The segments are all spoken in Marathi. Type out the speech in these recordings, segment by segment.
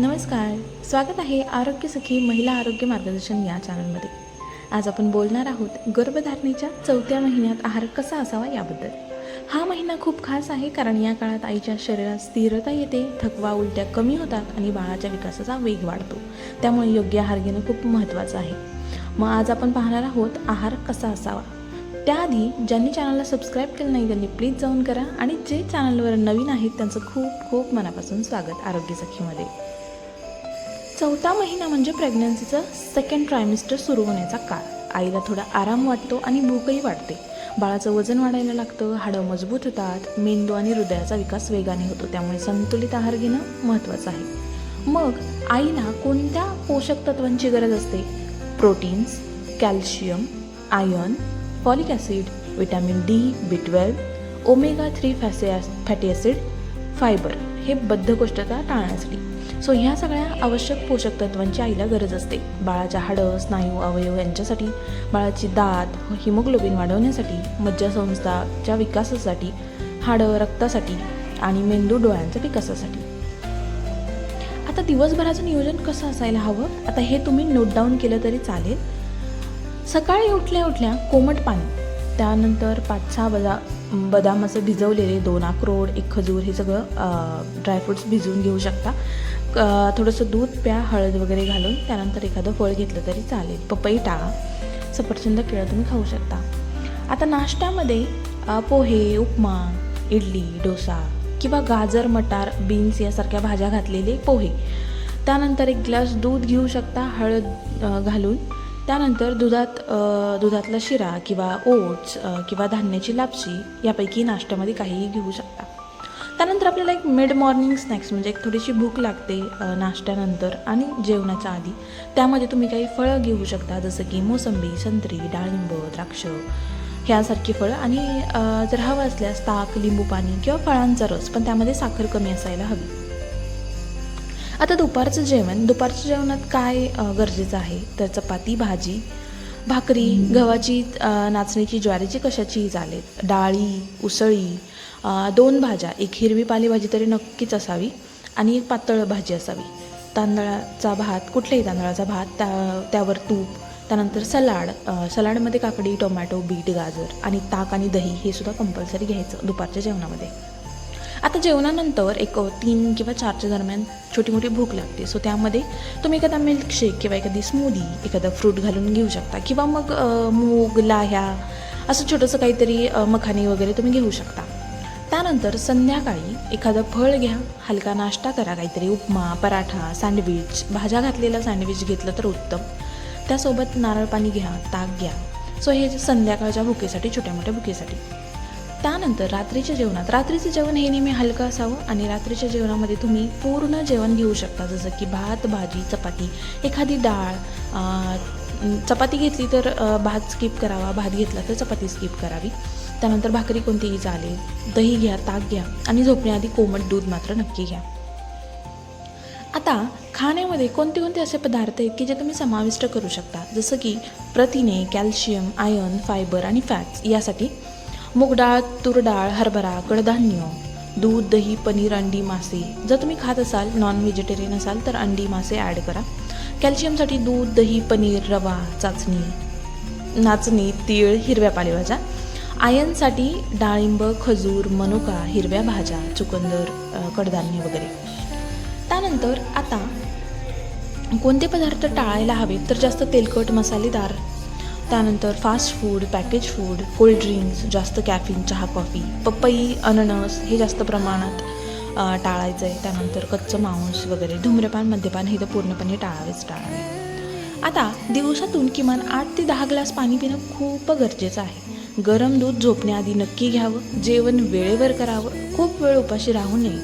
नमस्कार. स्वागत आहे आरोग्य सखी महिला आरोग्य मार्गदर्शन या चॅनलमध्ये. आज आपण बोलणार आहोत गर्भधारणेच्या चौथ्या महिन्यात आहार कसा असावा याबद्दल. हा महिना खूप खास आहे कारण या काळात आईच्या शरीरात स्थिरता येते थकवा उलट्या कमी होतात आणि बाळाच्या विकासाचा वेग वाढतो. त्यामुळे योग्य आहार घेणं खूप महत्त्वाचं आहे. मग आज आपण पाहणार आहोत आहार कसा असावा. त्याआधी ज्यांनी चॅनलला सबस्क्राईब केलं नाही त्यांनी प्लीज जाऊन करा आणि जे चॅनलवर नवीन आहेत त्यांचं खूप खूप मनापासून स्वागत आरोग्य सखीमध्ये. चौथा महिना म्हणजे प्रेग्नन्सीचं सेकंड ट्रायमिस्टर सुरू होण्याचा काळ. आईला थोडा आराम वाटतो आणि भूकही वाढते. बाळाचं वजन वाढायला लागतं हाडं मजबूत होतात मेंदू आणि हृदयाचा विकास वेगाने होतो त्यामुळे संतुलित आहार घेणं महत्त्वाचं आहे. मग आईला कोणत्या पोषक तत्वांची गरज असते? Proteins calcium iron folic acid vitamin D B twelve omega three फॅसे fatty acid fibre हे बद्धकोष्ठता टाळण्यासाठी. सो ह्या सगळ्या आवश्यक पोषक तत्वांची आईला गरज असते. बाळाच्या हाडं स्नायू अवयव यांच्यासाठी बाळाची दात हिमोग्लोबिन वाढवण्यासाठी मज्जासंस्थाच्या विकासासाठी हाडं रक्तासाठी आणि मेंदू डोळ्यांच्या विकासासाठी. आता दिवसभराचं नियोजन कसं असायला हवं? आता हे तुम्ही नोट डाऊन केलं तरी चालेल. सकाळी उठल्या उठल्या कोमट पाणी त्यानंतर पाच सहा बदा बदामाचं भिजवलेले दोन अक्रोड एक खजूर हे सगळं ड्रायफ्रूट्स भिजवून घेऊ शकता. थोडंसं दूध प्या हळद वगैरे घालून त्यानंतर एखादं फळ घेतलं तरी चालेल. पपई टाळा सफरचंद केळं तुम्ही खाऊ शकता. आता नाश्त्यामध्ये पोहे उपमा इडली डोसा किंवा गाजर मटार बीन्स यासारख्या भाज्या घातलेले पोहे. त्यानंतर एक ग्लास दूध घेऊ शकता हळद घालून. त्यानंतर दुधात दुधातला शिरा किंवा ओट्स किंवा धान्याची लापशी यापैकी नाश्त्यामध्ये काहीही घेऊ शकता. त्यानंतर आपल्याला एक मिड मॉर्निंग स्नॅक्स म्हणजे एक थोडीशी भूक लागते नाश्त्यानंतर आणि जेवणाच्या आधी. त्यामध्ये तुम्ही काही फळं घेऊ शकता जसं की मोसंबी संत्री डाळिंब द्राक्ष ह्यासारखी फळं. आणि जर हवं असल्यास ताक लिंबू पाणी किंवा फळांचा रस पण त्यामध्ये साखर कमी असायला हवी. आता दुपारचं जेवण दुपारच्या जेवणात काय गरजेचं आहे? तर चपाती भाजी भाकरी गव्हाची नाचणीची ज्वारीची कशाचीही चालेल डाळी उसळी दोन भाज्या एक हिरवी पालेभाजी तरी नक्कीच असावी आणि एक पातळ भाजी असावी. तांदळाचा भात कुठल्याही तांदळाचा भात त्या त्यावर तूप त्यानंतर सलाड सलाडमध्ये काकडी टोमॅटो बीट गाजर आणि ताक आणि दही हे सुद्धा कंपल्सरी घ्यायचं दुपारच्या जेवणामध्ये. आता जेवणानंतर एक तीन किंवा चारच्या दरम्यान छोटी मोठी भूक लागते. सो त्यामध्ये तुम्ही एखादा मिल्कशेक किंवा एखादी स्मूदी एखादा फ्रूट घालून घेऊ शकता किंवा मग मूग लाह्या असं छोटंसं काहीतरी मखानी वगैरे तुम्ही घेऊ शकता. त्यानंतर संध्याकाळी एखादं फळ घ्या. हलका नाश्ता करा काहीतरी उपमा पराठा सँडविच भाज्या घातलेला सँडविच घेतलं तर उत्तम. त्यासोबत नारळ पाणी घ्या ताक घ्या. सो हे संध्याकाळच्या भुकेसाठी छोट्या मोठ्या भुकेसाठी. त्यानंतर रात्रीच्या जेवणात रात्रीचं जेवण हे नेहमी हलकं असावं आणि रात्रीच्या जेवणामध्ये तुम्ही पूर्ण जेवण घेऊ शकता जसं की भात भाजी चपाती. एखादी डाळ चपाती घेतली तर भात स्किप करावा भात घेतला तर चपाती स्किप करावी. त्यानंतर भाकरी कोणतीही चालेल दही घ्या ताक घ्या आणि झोपण्याआधी कोमट दूध मात्र नक्की घ्या. आता खाण्यामध्ये कोणते कोणते असे पदार्थ आहेत की जे तुम्ही समाविष्ट करू शकता? जसं की प्रथिने कॅल्शियम आयर्न फायबर आणि फॅट्स यासाठी मूग डाळ तूर डाळ हरभरा कडधान्य दूध दही पनीर अंडी मासे. जर तुम्ही खात असाल नॉन व्हेजिटेरियन असाल तर अंडी मासे ॲड करा. कॅल्शियमसाठी दूध दही पनीर रवा चाचणी नाचणी तीळ हिरव्या पालेभाज्या. आयनसाठी डाळिंब खजूर मनुका हिरव्या भाज्या चुकंदर कडधान्य वगैरे. त्यानंतर आता कोणते पदार्थ टाळायला हवेत? तर जास्त तेलकट मसालेदार त्यानंतर fast food package food cold drinks जास्त कॅफिन चहा कॉफी पपई अननस हे जास्त प्रमाणात टाळायचं आहे त्यानंतर कच्चं मांस वगैरे धूम्रपान मद्यपान हे तर पूर्णपणे टाळावेच टाळावे. आता दिवसातून किमान आठ ते दहा ग्लास पाणी पिणं खूप गरजेचं आहे. गरम दूध झोपण्याआधी नक्की घ्यावं. जेवण वेळेवर करावं. खूप वेळ उपाशी राहू नये.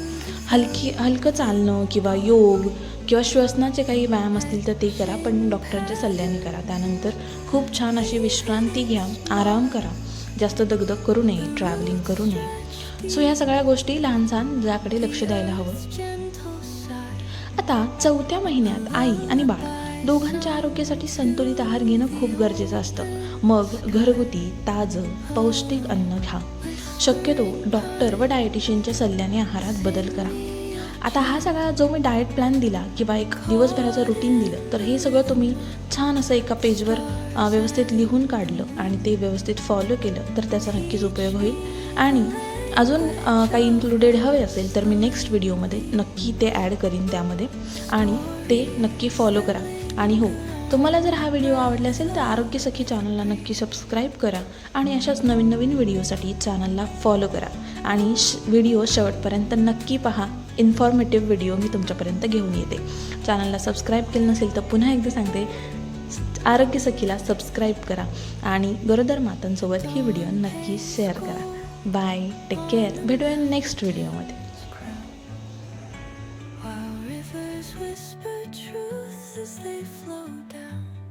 हलकी हलकं चालणं किंवा योग किंवा श्वसनाचे काही व्यायाम असतील तर ते करा पण डॉक्टरांच्या सल्ल्याने करा. त्यानंतर खूप छान अशी विश्रांती घ्या आराम करा. जास्त दगदग करू नये ट्रॅव्हलिंग करू नये. सो ह्या सगळ्या गोष्टी लहान सहान ज्याकडे लक्ष द्यायला हवं. आता चौथ्या महिन्यात आई आणि बाळ दोघांच्या आरोग्यासाठी संतुलित आहार घेणं खूप गरजेचं असतं. मग घरगुती ताजं पौष्टिक अन्न घ्या. शक्यतो डॉक्टर व डायटिशियनच्या सल्ल्याने आहारात बदल करा. आता हा सगळा जो मी डाएट प्लॅन दिला किंवा एक दिवसभराचं रुटीन दिलं तर हे सगळं तुम्ही छान असं एका पेजवर व्यवस्थित लिहून काढलं आणि ते व्यवस्थित फॉलो केलं तर त्याचा नक्कीच उपयोग होईल. आणि अजून काही इन्क्लुडेड हवे असेल तर मी नेक्स्ट व्हिडिओमध्ये नक्की ते ॲड करीन त्यामध्ये. आणि ते नक्की फॉलो करा. आणि हो तुम्हाला जर हा व्हिडिओ आवडला असेल तर आरोग्य सखी चॅनलला नक्की सबस्क्राईब करा आणि अशाच नवीन नवीन व्हिडिओसाठी चॅनलला फॉलो करा. आणि श व्हिडिओ शेवटपर्यंत नक्की पहा. इन्फॉर्मेटिव्ह व्हिडिओ मी तुमच्यापर्यंत घेऊन येते. चॅनलला सबस्क्राईब केलं नसेल तर पुन्हा एकदा सांगते आरोग्य सखीला सबस्क्राईब करा आणि गरोदर मातांसोबत ही व्हिडिओ नक्की शेअर करा. बाय टेक केअर भेटूया नेक्स्ट व्हिडिओमध्ये